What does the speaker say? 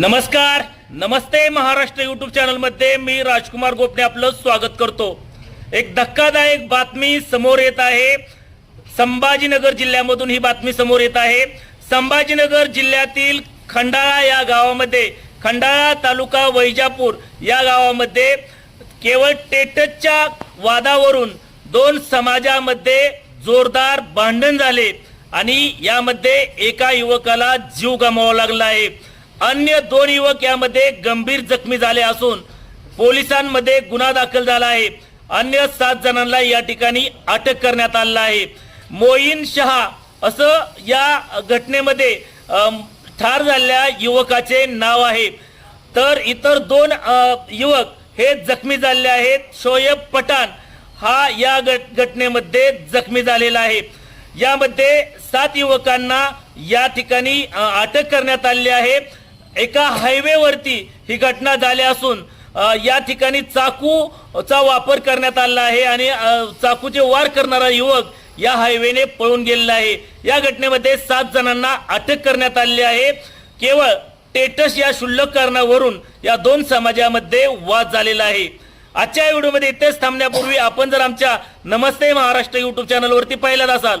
नमस्कार नमस्ते महाराष्ट्र युट्यूब चॅनलमध्ये मी राजकुमार गोपणे आपलं स्वागत करतो. एक धक्कादायक बातमी समोर येत आहे. संभाजीनगर जिल्ह्यामधून ही बातमी समोर येत आहे. संभाजीनगर जिल्ह्यातील खंडाळा या गावामध्ये खंडाळा तालुका वैजापूर या गावामध्ये केवळ टेटसच्या वादावरून दोन समाजामध्ये जोरदार भांडण झाले आणि यामध्ये एका युवकाला जीव गमावा लागला आहे. अन्य दोन युवक यामध्ये गंभीर जखमी झाले असून पोलिसांमध्ये गुन्हा दाखल झाला आहे. अन्य सात जणांना या ठिकाणी अटक करण्यात आलेला आहे. मोईन शहा असं या घटनेमध्ये ठार झालेल्या युवकाचे नाव आहे. तर इतर दोन युवक हे जखमी झालेले आहेत. शोएब पठाण हा या घट- घटनेमध्ये जखमी झालेला आहे. यामध्ये सात युवकांना या ठिकाणी अटक करण्यात आलेली आहे. एका हायवेवरती ही घटना झाली असून या ठिकाणी चाकूचा वापर करण्यात आला आहे आणि चाकूचे वार करणारा युवक या हायवेने पळून गेलेला आहे. या घटनेमध्ये सात जणांना अटक करण्यात आली आहे. केवळ टेटस या शुल्लक कारणावरून या दोन समाजामध्ये वाद झालेला आहे. आजच्या व्हिडिओमध्ये इथेच थांबण्यापूर्वी आपण जर आमच्या नमस्ते महाराष्ट्र युट्यूब चॅनलवरती पहिल्याच असाल